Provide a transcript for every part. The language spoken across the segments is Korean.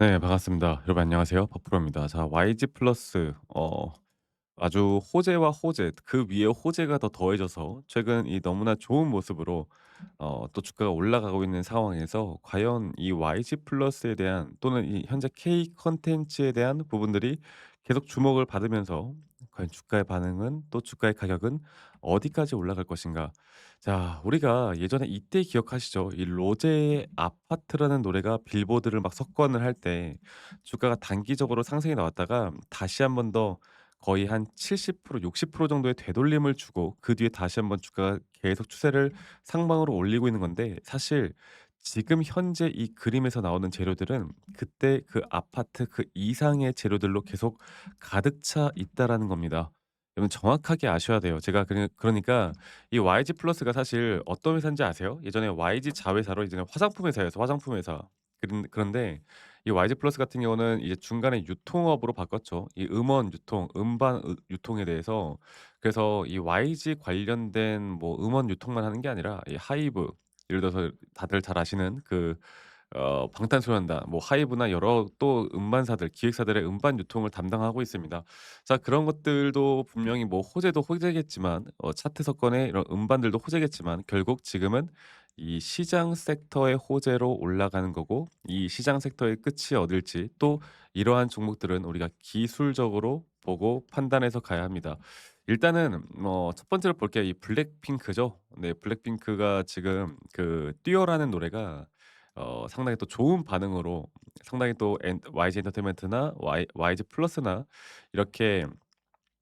네 반갑습니다. 여러분 안녕하세요. 박프로입니다. 자 YG 플러스 어 아주 호재와 호재 그 위에 호재가 더 더해져서 최근 이 너무나 좋은 모습으로 어 또 주가가 올라가고 있는 상황에서 과연 이 YG 플러스에 대한 또는 이 현재 K 콘텐츠에 대한 부분들이 계속 주목을 받으면서 과연 주가의 반응은 또 주가의 가격은 어디까지 올라갈 것인가? 자 우리가 예전에 이때 기억하시죠? 이 로제의 아파트라는 노래가 빌보드를 막 석권을 할 때 주가가 단기적으로 상승이 나왔다가 다시 한 번 더 거의 한 70% 60% 정도의 되돌림을 주고 그 뒤에 다시 한번 주가가 계속 추세를 상방으로 올리고 있는 건데 사실 지금 현재 이 그림에서 나오는 재료들은 그때 그 아파트 그 이상의 재료들로 계속 가득 차 있다라는 겁니다. 여러분 정확하게 아셔야 돼요. 제가 그러 그러니까 이 YG 플러스가 사실 어떤 회사인지 아세요? 예전에 YG 자회사로 이제는 화장품 회사여서 화장품 회사. 그런 그런데 이 YG 플러스 같은 경우는 이제 중간에 유통업으로 바꿨죠. 이 음원 유통, 음반 으 유통에 대해서 그래서 이 YG 관련된 뭐 음원 유통만 하는 게 아니라 이 하이브 예를 들어서 다들 잘 아시는 그 어 방탄소년단 뭐 하이브나 여러 또 음반사들 기획사들의 음반 유통을 담당하고 있습니다. 자 그런 것들도 분명히 뭐 호재도 호재겠지만 어 차트 서건의 이런 음반들도 호재겠지만 결국 지금은 이 시장 섹터의 호재로 올라가는 거고 이 시장 섹터의 끝이 어딜지 또 이러한 종목들은 우리가 기술적으로 보고 판단해서 가야 합니다. 일단은 뭐 첫 번째로 볼 게 이 블랙핑크죠. 네 블랙핑크가 지금 그 뛰어라는 노래가 어 상당히 또 좋은 반응으로 상당히 또 엔 YG 엔터테인먼트나 Y YG 플러스나 이렇게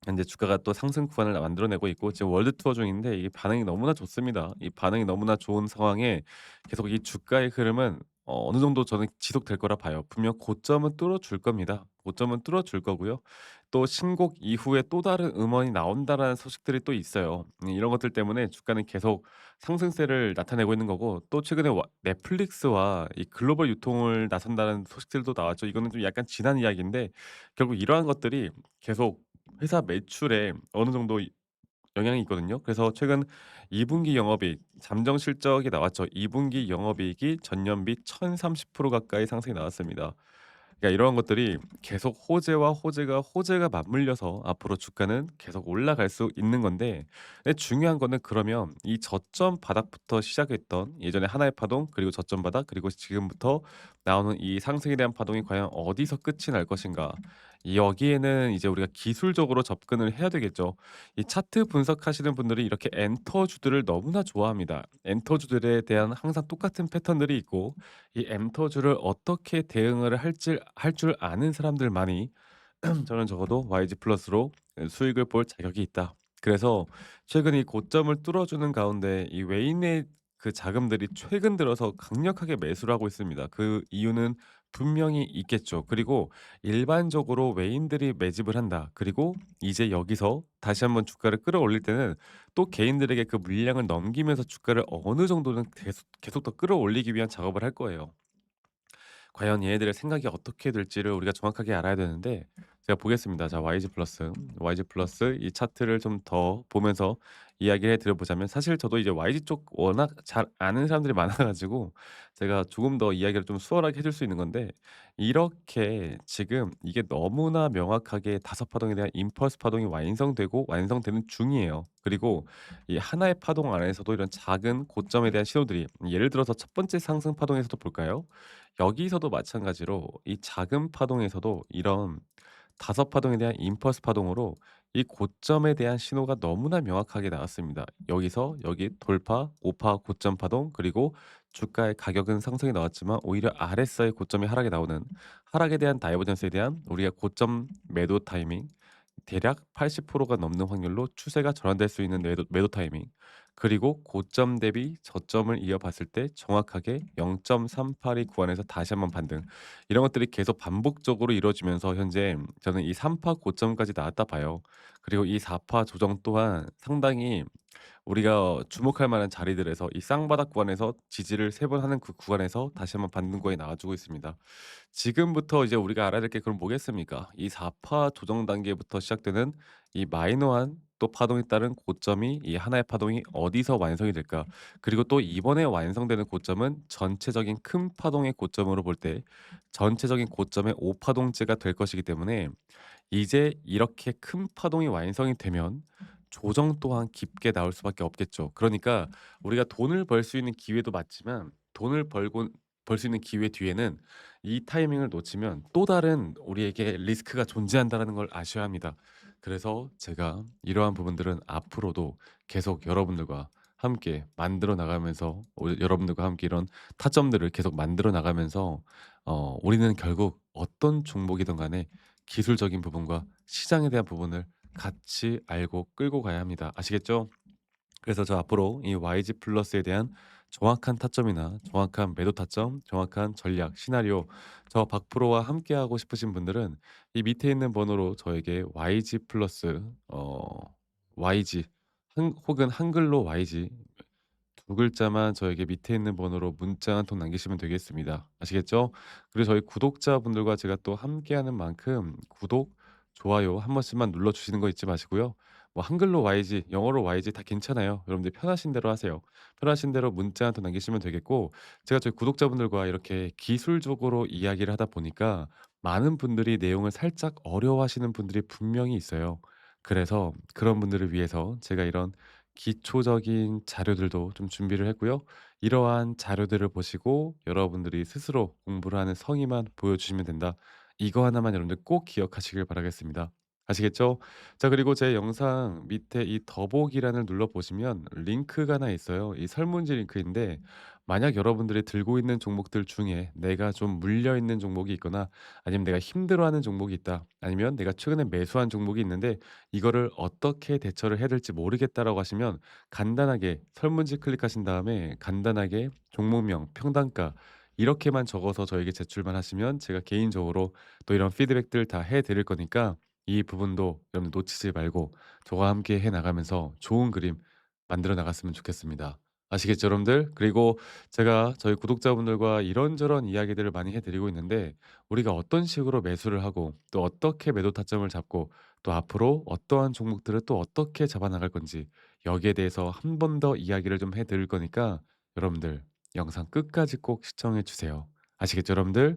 현재 주가가 또 상승 구간을 만들어내고 있고 지금 월드 투어 중인데 이게 반응이 너무나 좋습니다. 이 반응이 너무나 좋은 상황에 계속 이 주가의 흐름은 어 어느 정도 저는 지속될 거라 봐요. 분명 고점은 뚫어줄 겁니다. 고점은 뚫어줄 거고요. 또 신곡 이후에 또 다른 음원이 나온다라는 소식들이 또 있어요. 음 이런 것들 때문에 주가는 계속 상승세를 나타내고 있는 거고 또 최근에 와 넷플릭스와 이 글로벌 유통을 나선다는 소식들도 나왔죠. 이거는 좀 약간 지난 이야기인데 결국 이러한 것들이 계속 회사 매출에 어느 정도 이 영향이 있거든요. 그래서 최근 2 분기 영업이익 잠정 실적이 나왔죠. 2 분기 영업이익이 전년비 1,030% 가까이 상승이 나왔습니다. 그러니까 이런 것들이 계속 호재와 호재가 호재가 맞물려서 앞으로 주가는 계속 올라갈 수 있는 건데 중요한 거는 그러면 이 저점 바닥부터 시작했던 예전에 하나의 파동 그리고 저점 바닥 그리고 지금부터 나오는 이 상승에 대한 파동이 과연 어디서 끝이 날 것인가. 여기에는 이제 우리가 기술적으로 접근을 해야 되겠죠. 이 차트 분석하시는 분들이 이렇게 엔터주들을 너무나 좋아합니다. 엔터주들에 대한 항상 똑같은 패턴들이 있고 이 엔터주를 어떻게 대응을 할지 할 줄 아는 사람들만이 저는 적어도 YG 플러스로 수익을 볼 자격이 있다. 그래서 최근 이 고점을 뚫어주는 가운데 이 외인의 그 자금들이 최근 들어서 강력하게 매수를 하고 있습니다. 그 이유는 분명히 있겠죠. 그리고 일반적으로 외인들이 매집을 한다. 그리고 이제 여기서 다시 한번 주가를 끌어올릴 때는 또 개인들에게 그 물량을 넘기면서 주가를 어느 정도는 계속 계속 더 끌어올리기 위한 작업을 할 거예요. 과연 얘네들의 생각이 어떻게 될지를 우리가 정확하게 알아야 되는데 제가 보겠습니다. 자 YG 플러스, YG 플러스 이 차트를 좀 더 보면서 이야기를 해 드려 보자면 사실 저도 이제 YG 쪽 워낙 잘 아는 사람들이 많아 가지고 제가 조금 더 이야기를 좀 수월하게 해줄 수 있는 건데 이렇게 지금 이게 너무나 명확하게 다섯 파동에 대한 임펄스 파동이 완성되고 완성되는 중이에요. 그리고 이 하나의 파동 안에서도 이런 작은 고점에 대한 신호들이 예를 들어서 첫 번째 상승 파동에서도 볼까요? 여기서도 마찬가지로 이 작은 파동에서도 이런 다섯 파동에 대한 임펄스 파동으로 이 고점에 대한 신호가 너무나 명확하게 나왔습니다. 여기서 여기 돌파, 오파 고점 파동 그리고 주가의 가격은 상승이 나왔지만 오히려 RSI 고점이 하락이 나오는 하락에 대한 다이버전스에 대한 우리가 고점 매도 타이밍 대략 80%가 넘는 확률로 추세가 전환될 수 있는 매도, 매도 타이밍 그리고 고점 대비 저점을 이어봤을 때 정확하게 0.382 구간에서 다시 한번 반등 이런 것들이 계속 반복적으로 이루어지면서 현재 저는 이 3파 고점까지 나왔다 봐요. 그리고 이 4파 조정 또한 상당히 우리가 주목할 만한 자리들에서 이 쌍바닥 구간에서 지지를 세 번 하는 그 구간에서 다시 한번 반등 구간이 나와주고 있습니다. 지금부터 이제 우리가 알아야 될 게 그럼 뭐겠습니까? 이 4파 조정 단계부터 시작되는 이 마이너한 또 파동에 따른 고점이 이 하나의 파동이 어디서 완성이 될까? 그리고 또 이번에 완성되는 고점은 전체적인 큰 파동의 고점으로 볼 때 전체적인 고점의 5파동째가 될 것이기 때문에 이제 이렇게 큰 파동이 완성이 되면 조정 또한 깊게 나올 수밖에 없겠죠. 그러니까 우리가 돈을 벌 수 있는 기회도 맞지만 돈을 벌고 벌 수 있는 기회 뒤에는 이 타이밍을 놓치면 또 다른 우리에게 리스크가 존재한다는 걸 아셔야 합니다. 그래서 제가 이러한 부분들은 앞으로도 계속 여러분들과 함께 만들어 나가면서 오- 여러분들과 함께 이런 타점들을 계속 만들어 나가면서 어, 우리는 결국 어떤 종목이든 간에 기술적인 부분과 시장에 대한 부분을 같이 알고 끌고 가야 합니다. 아시겠죠? 그래서 저 앞으로 이 YG 플러스에 대한 정확한 타점이나 정확한 매도 타점, 정확한 전략, 시나리오 저 박프로와 함께 하고 싶으신 분들은 이 밑에 있는 번호로 저에게 YG 플러스 어 YG 한, 혹은 한글로 YG 두 글자만 저에게 밑에 있는 번호로 문자 한 통 남기시면 되겠습니다. 아시겠죠? 그리고 저희 구독자분들과 제가 또 함께하는 만큼 구독, 좋아요 한 번씩만 눌러주시는 거 잊지 마시고요. 뭐 한글로 YG, 영어로 YG 다 괜찮아요. 여러분들 편하신 대로 하세요. 편하신 대로 문자 한 통 남기시면 되겠고 제가 저희 구독자분들과 이렇게 기술적으로 이야기를 하다 보니까 많은 분들이 내용을 살짝 어려워하시는 분들이 분명히 있어요. 그래서 그런 분들을 위해서 제가 이런 기초적인 자료들도 좀 준비를 했고요. 이러한 자료들을 보시고 여러분들이 스스로 공부를 하는 성의만 보여주시면 된다. 이거 하나만 여러분들 꼭 기억하시길 바라겠습니다. 아시겠죠? 자, 그리고 제 영상 밑에 이 더보기란을 눌러 보시면 링크가 하나 있어요. 이 설문지 링크인데, 만약 여러분들이 들고 있는 종목들 중에 내가 좀 물려 있는 종목이 있거나 아니면 내가 힘들어하는 종목이 있다. 아니면 내가 최근에 매수한 종목이 있는데 이거를 어떻게 대처를 해야 될지 모르겠다라고 하시면 간단하게 설문지 클릭하신 다음에 간단하게 종목명, 평단가 이렇게만 적어서 저에게 제출만 하시면 제가 개인적으로 또 이런 피드백들 다 해 드릴 거니까 이 부분도 여러분 놓치지 말고 저와 함께 해 나가면서 좋은 그림 만들어 나갔으면 좋겠습니다. 아시겠죠, 여러분들? 그리고 제가 저희 구독자분들과 이런저런 이야기들을 많이 해 드리고 있는데 우리가 어떤 식으로 매수를 하고 또 어떻게 매도 타점을 잡고 또 앞으로 어떠한 종목들을 또 어떻게 잡아 나갈 건지 여기에 대해서 한 번 더 이야기를 좀 해 드릴 거니까 여러분들 영상 끝까지 꼭 시청해 주세요. 아시겠죠, 여러분들?